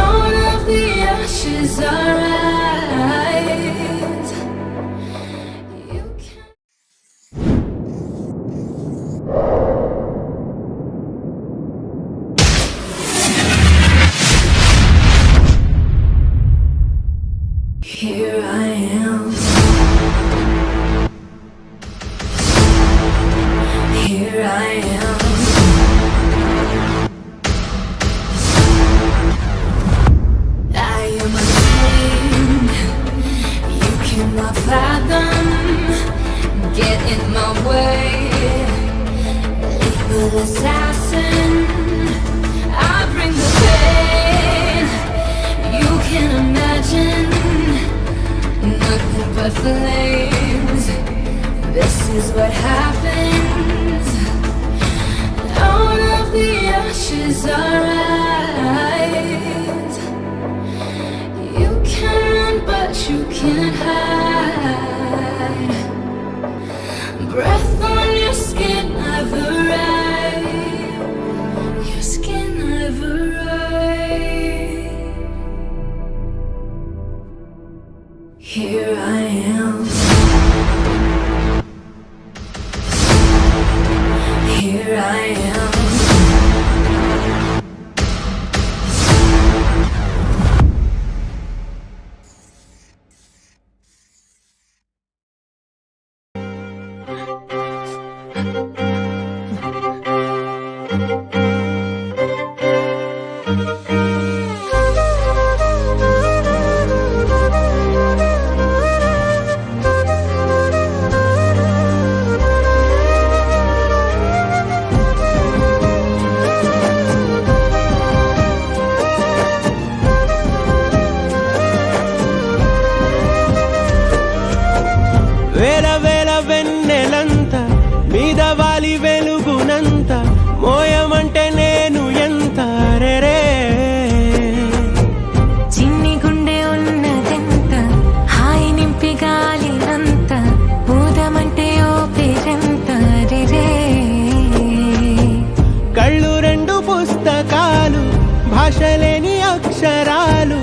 All of the ashes are right. Fathom. Get in my way. Lethal assassin. I bring the pain. You can imagine never భాష లేని అక్షరాలు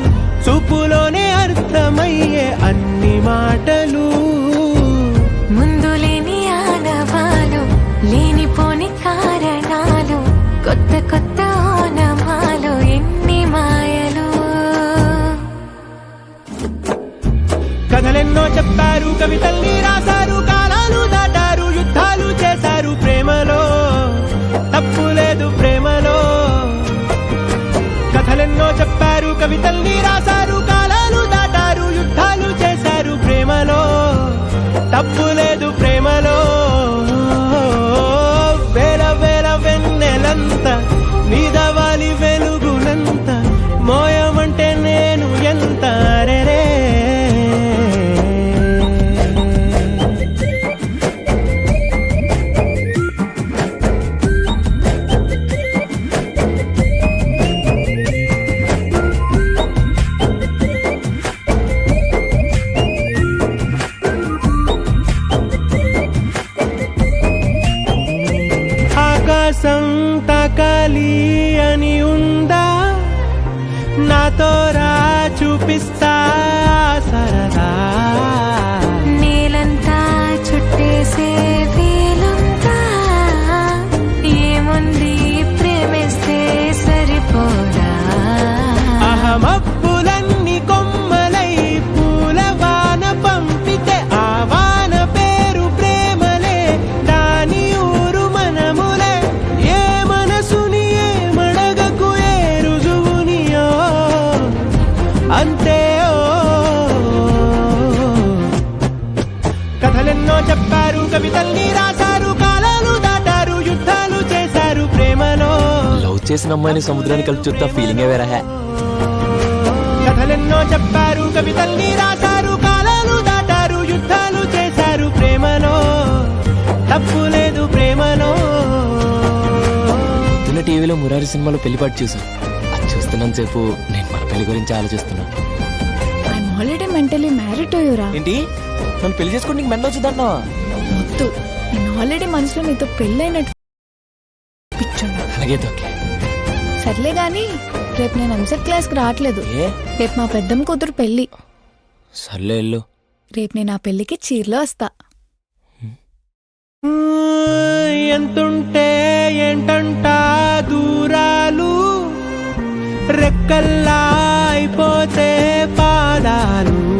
చూపులోనే అర్థమయ్యే అన్ని మాటలు. ముందు లేని ఆనవాలు లేనిపోని కారణాలు కొత్త కొత్త ఓనమాలు ఎన్ని మాయలు. కథలెన్నో చెప్పారు కవితల్ని తాకాలి అని ఉందా? నాతో రా చూపిస్తా అంతే కథలెన్నో చెప్పారు కవితల్ని రాశారు కాలాలు దాటారు యుద్ధాలు చేశారు ప్రేమలో. లవ్ చేసిన అమ్మాయిని సముద్రాన్ని కలిపి చూస్తా ఫీలింగే వేరే. హే కథలెన్నో చెప్పారు కవితల్ని రాశారు కాలాలు దాటారు యుద్ధాలు చేశారు ప్రేమలో. తప్పు లేదు ప్రేమలో. పొద్దున్న టీవీలో మురారి సినిమాలో పెళ్ళిపాటు చూసాను అది చూస్తున్నంత సేపు నేను పెళ్ళి గురించి ఆలోచిస్తున్నా I'm already mentally married to యురా ఏంటి? నన్ను పెళ్ళి చేసుకుని నీకు మెండ వచ్చిందన్నావా వద్దు. నేను ఆల్రెడీ మనసులో నీతో పెళ్ళైనట్టు పిచ్చున్నా అలాగే ఓకే. సర్లే గాని రేపు నేను ఎంసెట్ క్లాస్కి రావట్లేదు. ఏ? రేపు మా పెద్దమ్మ కూతురు పెళ్ళి. సర్లే వెళ్ళు. రేపు నేను ఆ పెళ్ళికి చీరలో వస్తా. ఎంతుంటే ఏంటంట దూరాలు? రెక్కల్లా అయిపోతే పాదాలు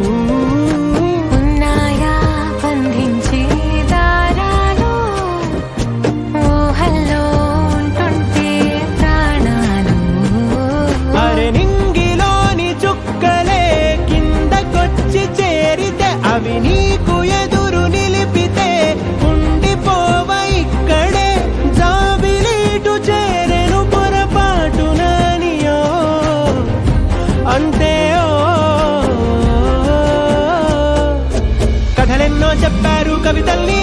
చెప్పారు కవితల్ని.